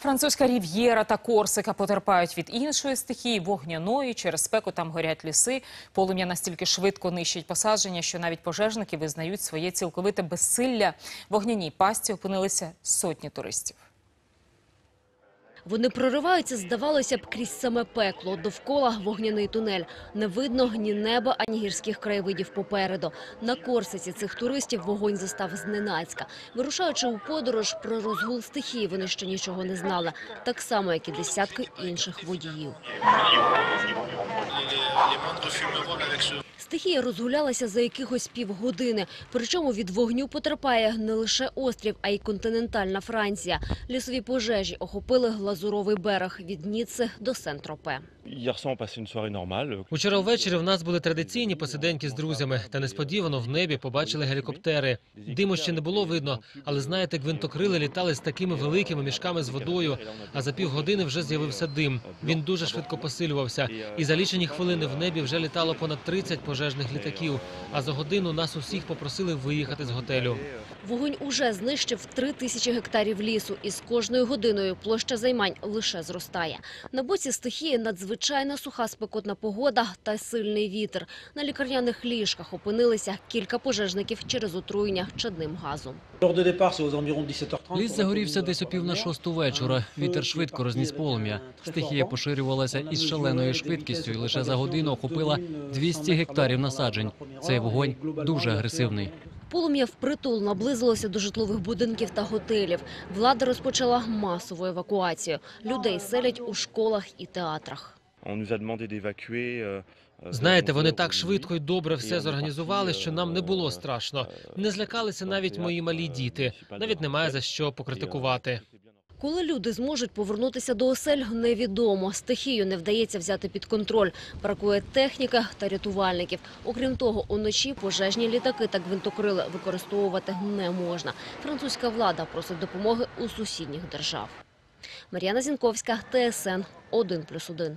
Французька рів'єра та Корсика потерпають від іншої стихії вогняної. Через спеку там горять ліси. Полум'я настільки швидко нищить посадження, що навіть пожежники визнають своє цілковите безсилля. В вогняній пасті опинилися сотні туристів. Вони прориваються, здавалося б, крізь саме пекло. Довкола вогняний тунель. Не видно ні неба, ані гірських краєвидів попереду. На Корсиці цих туристів вогонь застав зненацька. Вирушаючи у подорож про розгул стихії, вони ще нічого не знали. Так само, як і десятки інших водіїв. Стихія розгулялася за якихось півгодини. Причому від вогню потерпає не лише острів, а й континентальна Франція. Лісові пожежі охопили глазуровий берег від Ніцци до Сен-Тропе. Учора ввечері в нас були традиційні посиденьки з друзями, та несподівано в небі побачили гелікоптери. Диму ще не було видно, але знаєте, гвинтокрили літали з такими великими мішками з водою. А за півгодини вже з'явився дим. Він дуже швидко посилювався. І за лічені хвилини в небі вже літало понад 30 пожежних літаків. А за годину нас усіх попросили виїхати з готелю. Вогонь уже знищив три тисячі гектарів лісу, і з кожною годиною площа займань лише зростає. На боці стихії надзвичайно суха спекотна погода та сильний вітер. На лікарняних ліжках опинилися кілька пожежників через отруєння чадним газом. Ліс загорівся десь о пів на шосту вечора. Вітер швидко розніс полум'я. Стихія поширювалася із шаленою швидкістю і лише за годину охопила 200 гектарів насаджень. Цей вогонь дуже агресивний. Полум'я впритул наблизилося до житлових будинків та готелів. Влада розпочала масову евакуацію. Людей селять у школах і театрах. Знаєте, вони так швидко й добре все зорганізували, що нам не було страшно. Не злякалися навіть мої малі діти. Навіть немає за що покритикувати. Коли люди зможуть повернутися до осель, невідомо. Стихію не вдається взяти під контроль. Бракує техніки та рятувальників. Окрім того, уночі пожежні літаки та гвинтокрили використовувати не можна. Французька влада просить допомоги у сусідніх держав. Мар'яна Зінковська, ТСН 1+,1.